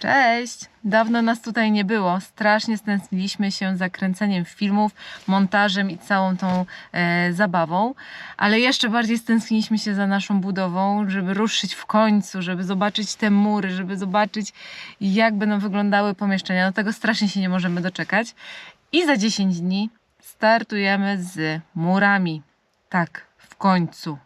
Cześć! Dawno nas tutaj nie było. Strasznie stęskniliśmy się za kręceniem filmów, montażem i całą tą e, zabawą, ale jeszcze bardziej stęskniliśmy się za naszą budową, żeby ruszyć w końcu, żeby zobaczyć te mury, żeby zobaczyć, jak będą wyglądały pomieszczenia. Do tego strasznie się nie możemy doczekać. I za 10 dni startujemy z murami. Tak, w końcu.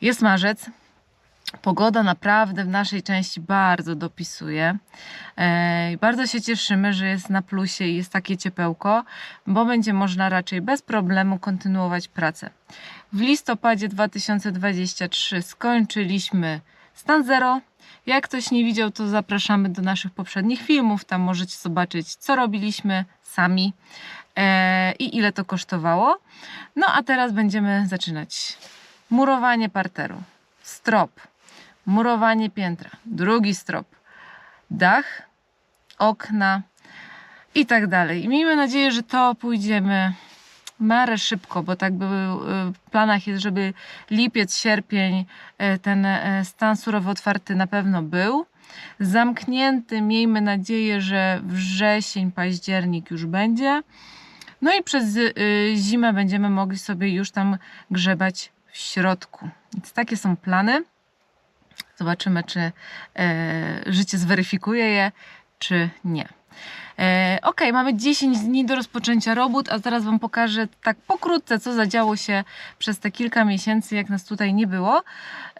Jest marzec. Pogoda naprawdę w naszej części bardzo dopisuje. E, bardzo się cieszymy, że jest na plusie i jest takie ciepełko, bo będzie można raczej bez problemu kontynuować pracę. W listopadzie 2023 skończyliśmy stan zero. Jak ktoś nie widział, to zapraszamy do naszych poprzednich filmów. Tam możecie zobaczyć, co robiliśmy sami e, i ile to kosztowało. No a teraz będziemy zaczynać. Murowanie parteru, strop, murowanie piętra, drugi strop, dach, okna i tak dalej. I miejmy nadzieję, że to pójdziemy w miarę szybko, bo tak by w planach jest, żeby lipiec, sierpień e, ten e, stan surowo otwarty na pewno był. Zamknięty, miejmy nadzieję, że wrzesień, październik już będzie. No i przez y, zimę będziemy mogli sobie już tam grzebać w środku. Więc takie są plany. Zobaczymy, czy e, życie zweryfikuje je, czy nie. E, ok, mamy 10 dni do rozpoczęcia robót, a teraz Wam pokażę tak pokrótce, co zadziało się przez te kilka miesięcy, jak nas tutaj nie było.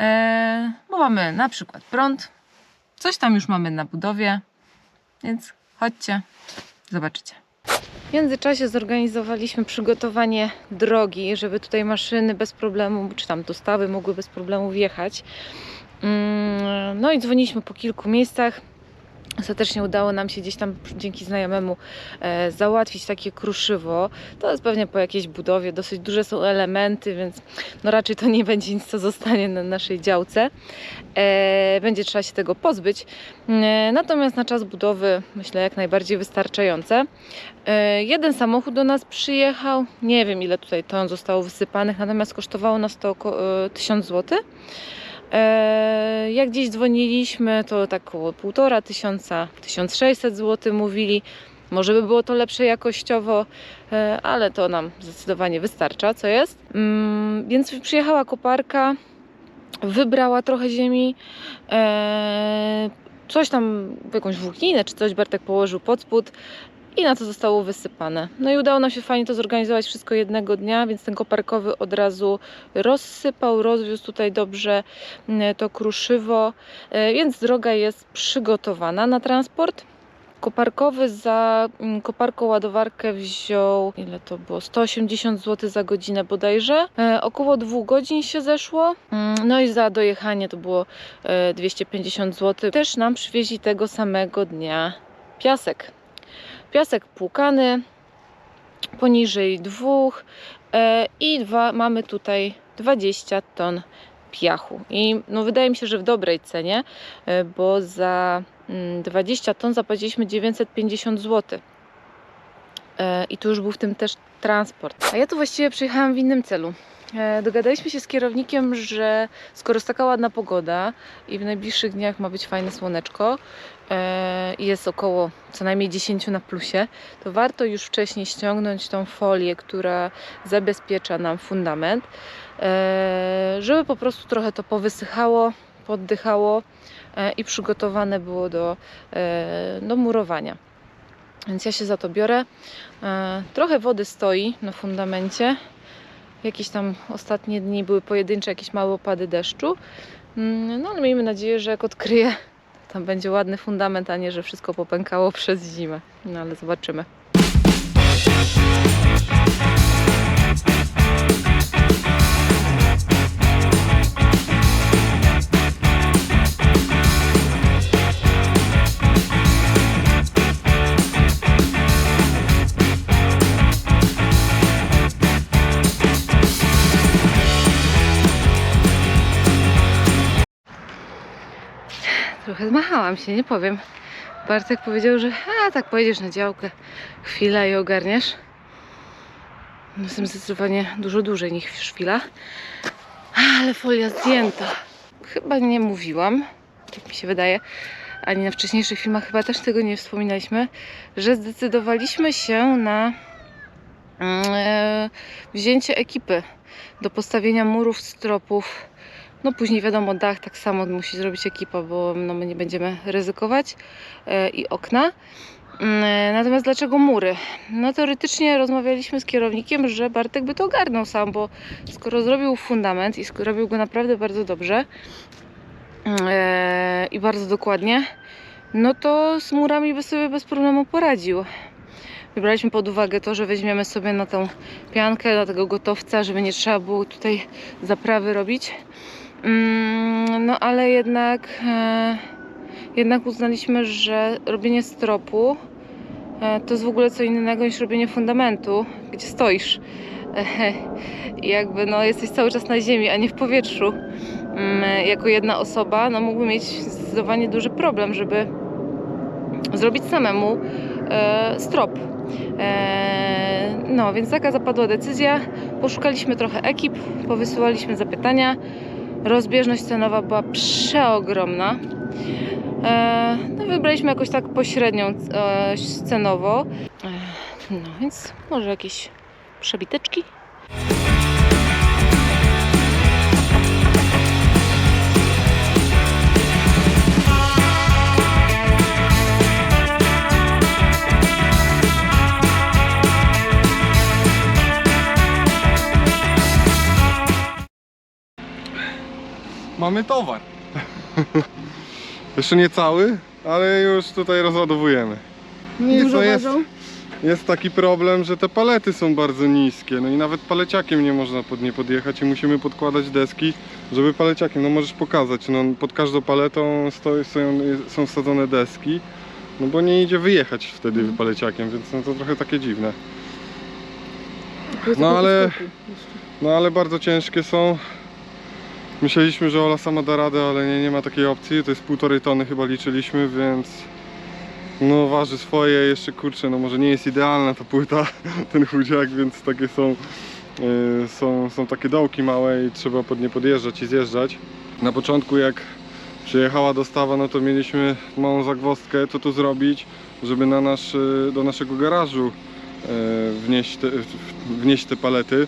E, bo mamy na przykład prąd, coś tam już mamy na budowie, więc chodźcie, zobaczycie. W międzyczasie zorganizowaliśmy przygotowanie drogi, żeby tutaj maszyny bez problemu, czy tam dostawy mogły bez problemu wjechać. Mm, No i dzwoniliśmy po kilku miejscach. Ostatecznie udało nam się gdzieś tam dzięki znajomemu e, załatwić takie kruszywo. To jest pewnie po jakiejś budowie, dosyć duże są elementy, więc no raczej to nie będzie nic, co zostanie na naszej działce. E, będzie trzeba się tego pozbyć. E, natomiast na czas budowy myślę jak najbardziej wystarczające. E, jeden samochód do nas przyjechał. Nie wiem ile tutaj ton zostało wysypanych, natomiast kosztowało nas to około e, 1000 zł. E, Jak gdzieś dzwoniliśmy, to tak około 1,5 tysiąca, 1600 zł mówili. Może by było to lepsze jakościowo, e, ale to nam zdecydowanie wystarcza, co jest. Mm, Więc przyjechała koparka, wybrała trochę ziemi, e, coś tam, jakąś włókninę czy coś Bartek położył pod spód i na to zostało wysypane. No i udało nam się fajnie to zorganizować wszystko jednego dnia, więc ten koparkowy od razu rozsypał, rozwiózł tutaj dobrze mm, to kruszywo, e, więc droga jest przygotowana na transport. Koparkowy za mm, koparką ładowarkę wziął, ile to było? 180 zł za godzinę bodajże. E, około dwóch godzin się zeszło. Mm, No i za dojechanie to było e, 250 zł. Też nam przywieźli tego samego dnia piasek. Piasek płukany poniżej dwóch e, i dwa, mamy tutaj 20 ton piachu. I no, wydaje mi się, że w dobrej cenie, e, bo za mm, 20 ton zapłaciliśmy 950 zł. E, I tu już był w tym też transport. A ja tu właściwie przyjechałam w innym celu. Dogadaliśmy się z kierownikiem, że skoro jest taka ładna pogoda i w najbliższych dniach ma być fajne słoneczko i jest około co najmniej 10 na plusie, to warto już wcześniej ściągnąć tą folię, która zabezpiecza nam fundament, e, żeby po prostu trochę to powysychało, poddychało e, i przygotowane było do, e, do murowania. Więc ja się za to biorę. Trochę wody stoi na fundamencie. Jakieś tam ostatnie dni były pojedyncze, jakieś małe opady deszczu. Mm, No ale miejmy nadzieję, że jak odkryję, tam będzie ładny fundament, a nie, że wszystko popękało przez zimę. No ale zobaczymy. Trochę zmachałam się, nie powiem. Bartek powiedział, że a tak pojedziesz na działkę, chwila i ogarniesz. Jestem zdecydowanie dużo dłużej niż chwila. Ale folia zdjęta. chyba nie mówiłam, tak mi się wydaje, ani na wcześniejszych filmach chyba też tego nie wspominaliśmy, że zdecydowaliśmy się na mm, e, wzięcie ekipy do postawienia murów, stropów. No później wiadomo, dach tak samo musi zrobić ekipa, bo no, my nie będziemy ryzykować e, i okna. Mm, e, Natomiast dlaczego mury? No teoretycznie rozmawialiśmy z kierownikiem, że Bartek by to ogarnął sam, bo skoro zrobił fundament i skoro robił go naprawdę bardzo dobrze mm, e, i bardzo dokładnie, no to z murami by sobie bez problemu poradził. Wybraliśmy pod uwagę to, że weźmiemy sobie na tą piankę, na tego gotowca, żeby nie trzeba było tutaj zaprawy robić. Mm, No ale jednak, e, jednak uznaliśmy, że robienie stropu e, to jest w ogóle co innego niż robienie fundamentu, gdzie stoisz. E, I jakby no, jesteś cały czas na ziemi, a nie w powietrzu. Mm, Jako jedna osoba no, mógłby mieć zdecydowanie duży problem, żeby zrobić samemu strop. No, więc taka zapadła decyzja. Poszukaliśmy trochę ekip, powysyłaliśmy zapytania. Rozbieżność cenowa była przeogromna. E, no, wybraliśmy jakoś tak pośrednią e, cenowo. E, no, więc może jakieś przebiteczki. Mamy towar. Jeszcze nie cały, ale już tutaj rozładowujemy. Nic, Dużo no jest, ważą? jest taki problem, że te palety są bardzo niskie. No i nawet paleciakiem nie można pod nie podjechać i musimy podkładać deski, żeby paleciakiem, no możesz pokazać, no pod każdą paletą stoi, stoją, są wsadzone deski. No bo nie idzie wyjechać wtedy Mhm. paleciakiem, więc no to trochę takie dziwne. No, ale-. No ale bardzo ciężkie są. Myśleliśmy, że Ola sama da radę, ale nie, nie ma takiej opcji. To jest półtorej tony chyba liczyliśmy, więc no waży swoje. Jeszcze kurczę, no może nie jest idealna ta płyta, ten chudziak, więc takie są, yy, są, są takie dołki małe i trzeba pod nie podjeżdżać i zjeżdżać. Na początku jak przyjechała dostawa, no to mieliśmy małą zagwozdkę, co tu zrobić, żeby na nasz, yy, do naszego garażu yy, wnieść te, wnieść te palety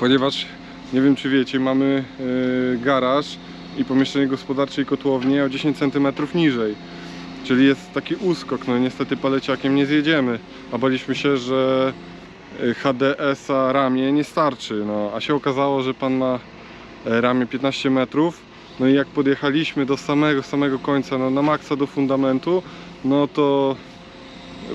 ponieważ nie wiem czy wiecie, mamy y, garaż i pomieszczenie gospodarcze i kotłownię o 10 cm niżej. Czyli jest taki uskok, no niestety paleciakiem nie zjedziemy. A baliśmy się, że y, HDS-a ramię nie starczy. No, a się okazało, że pan ma e, ramię 15 metrów. No i jak podjechaliśmy do samego, samego końca, no, na maksa do fundamentu, no to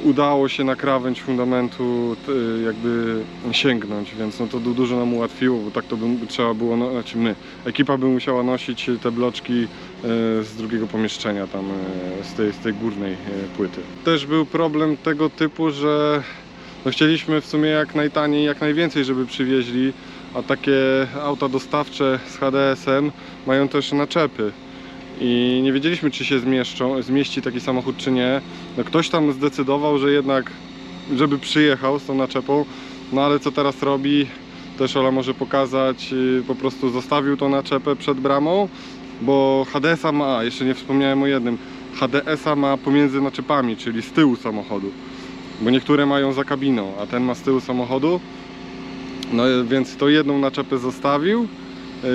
udało się na krawędź fundamentu t- jakby sięgnąć, więc no to du- dużo nam ułatwiło, bo tak to by trzeba było, no, znaczy my, ekipa by musiała nosić te bloczki e, z drugiego pomieszczenia tam, e, z tej, z tej górnej płyty. Też był problem tego typu, że no chcieliśmy w sumie jak najtaniej, jak najwięcej, żeby przywieźli, a takie auta dostawcze z HDS-em mają też naczepy i nie wiedzieliśmy czy się zmieszczą, zmieści taki samochód czy nie. No ktoś tam zdecydował, że jednak żeby przyjechał z tą naczepą, no ale co teraz robi, też Ola może pokazać, yy, po prostu zostawił tą naczepę przed bramą, bo HDS-a ma, jeszcze nie wspomniałem o jednym, HDS-a ma pomiędzy naczepami, czyli z tyłu samochodu, bo niektóre mają za kabiną, a ten ma z tyłu samochodu, no więc tą jedną naczepę zostawił,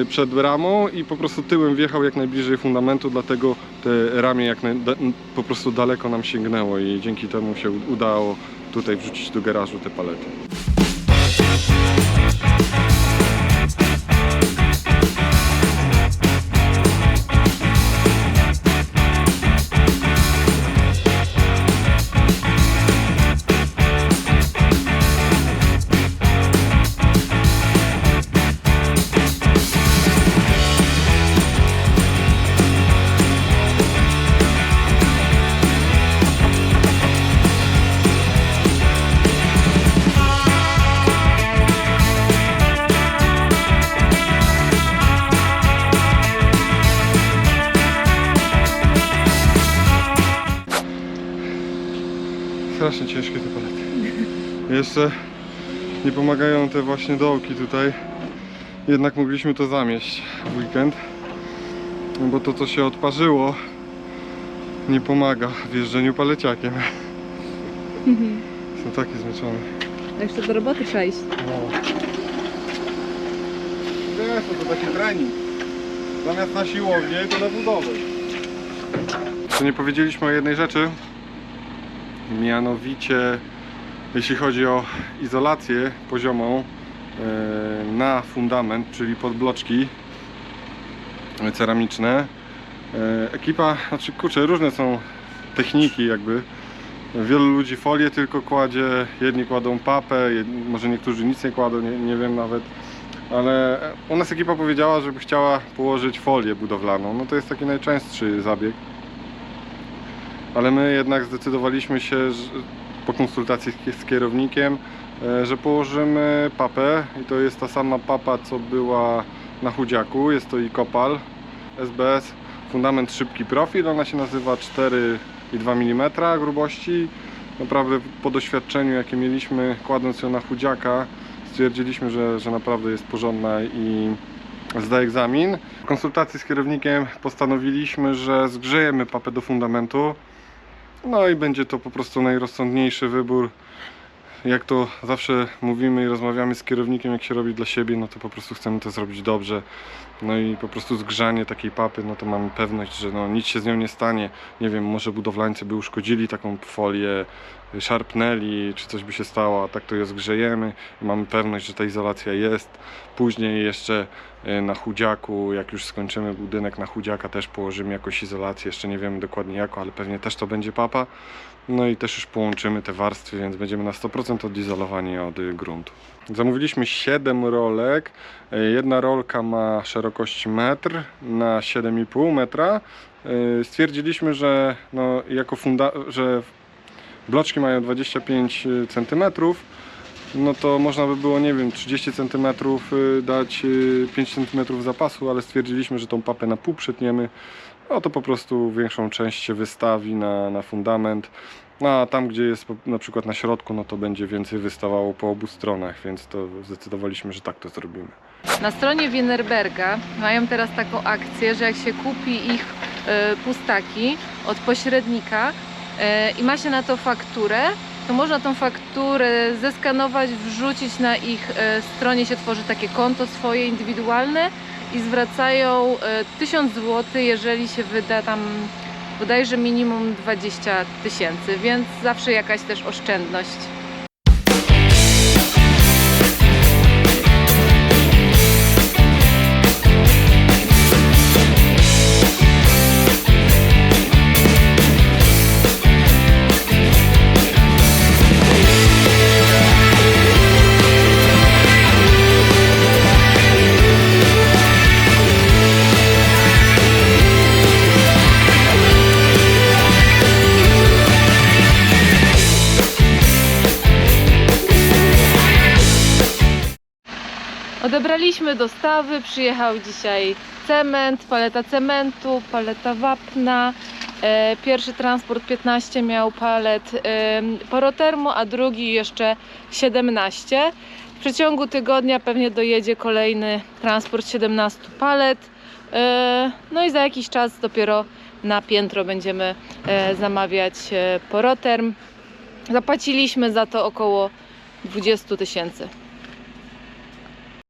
przed bramą i po prostu tyłem wjechał jak najbliżej fundamentu, dlatego te ramię jak po prostu daleko nam sięgnęło i dzięki temu się udało tutaj wrzucić do garażu te palety. Jeszcze nie pomagają te właśnie dołki tutaj. Jednak mogliśmy to zamieść w weekend. No bo to co się odparzyło nie pomaga w jeżdżeniu paleciakiem. Jestem taki zmęczony. Jeszcze do roboty trzeba iść. No. Wiesz, to taki trening. Zamiast na siłownię, to na budowę. Jeszcze nie powiedzieliśmy o jednej rzeczy. Mianowicie, jeśli chodzi o izolację poziomą e, na fundament, czyli podbloczki e, ceramiczne. e, Ekipa, znaczy kurczę, różne są techniki jakby. Wielu ludzi folię tylko kładzie, jedni kładą papę, jed- może niektórzy nic nie kładą, nie, nie wiem nawet. Ale u nas ekipa powiedziała, żeby chciała położyć folię budowlaną. No to jest taki najczęstszy zabieg. Ale my jednak zdecydowaliśmy się po konsultacji z- kierownikiem, e, że położymy papę i to jest ta sama papa, co była na chudziaku. Jest to i kopal SBS, fundament szybki profil. Ona się nazywa 4,2 mm grubości. Naprawdę po doświadczeniu, jakie mieliśmy kładąc ją na chudziaka, stwierdziliśmy, że, że naprawdę jest porządna i zda egzamin. W konsultacji z kierownikiem postanowiliśmy, że zgrzejemy papę do fundamentu. No i będzie to po prostu najrozsądniejszy wybór. Jak to zawsze mówimy i rozmawiamy z kierownikiem, jak się robi dla siebie, no to po prostu chcemy to zrobić dobrze. No i po prostu zgrzanie takiej papy, no to mamy pewność, że no, nic się z nią nie stanie. Nie wiem, może budowlańcy by uszkodzili taką folię, szarpnęli, czy coś by się stało, a tak to ją zgrzejemy mamy pewność, że ta izolacja jest. Później jeszcze e, na chudziaku, jak już skończymy budynek na chudziaka, też położymy jakąś izolację, jeszcze nie wiemy dokładnie jaką, ale pewnie też to będzie papa. No i też już połączymy te warstwy, więc będziemy na 100% odizolowani od y, gruntu. Zamówiliśmy 7 rolek. E, Jedna rolka ma szerokość metr na 7,5 metra. E, Stwierdziliśmy, że no, jako funda że bloczki mają 25 cm, no to można by było, nie wiem, 30 cm dać y, 5 cm zapasu, ale stwierdziliśmy, że tą papę na pół przetniemy. No to po prostu większą część się wystawi na, na fundament. No a tam, gdzie jest na przykład na środku, no to będzie więcej wystawało po obu stronach, więc to zdecydowaliśmy, że tak to zrobimy. Na stronie Wienerberga mają teraz taką akcję, że jak się kupi ich pustaki od pośrednika i ma się na to fakturę, to można tą fakturę zeskanować, wrzucić na ich e, stronie, się tworzy takie konto swoje indywidualne i zwracają e, 1000 zł, jeżeli się wyda tam bodajże minimum 20 tysięcy, więc zawsze jakaś też oszczędność. Odebraliśmy dostawy, przyjechał dzisiaj cement, paleta cementu, paleta wapna. E, Pierwszy transport 15 miał palet porotermu, a drugi jeszcze 17. W przeciągu tygodnia pewnie dojedzie kolejny transport 17 palet. E, No i za jakiś czas dopiero na piętro będziemy e, zamawiać poroterm. Zapłaciliśmy za to około 20 tysięcy.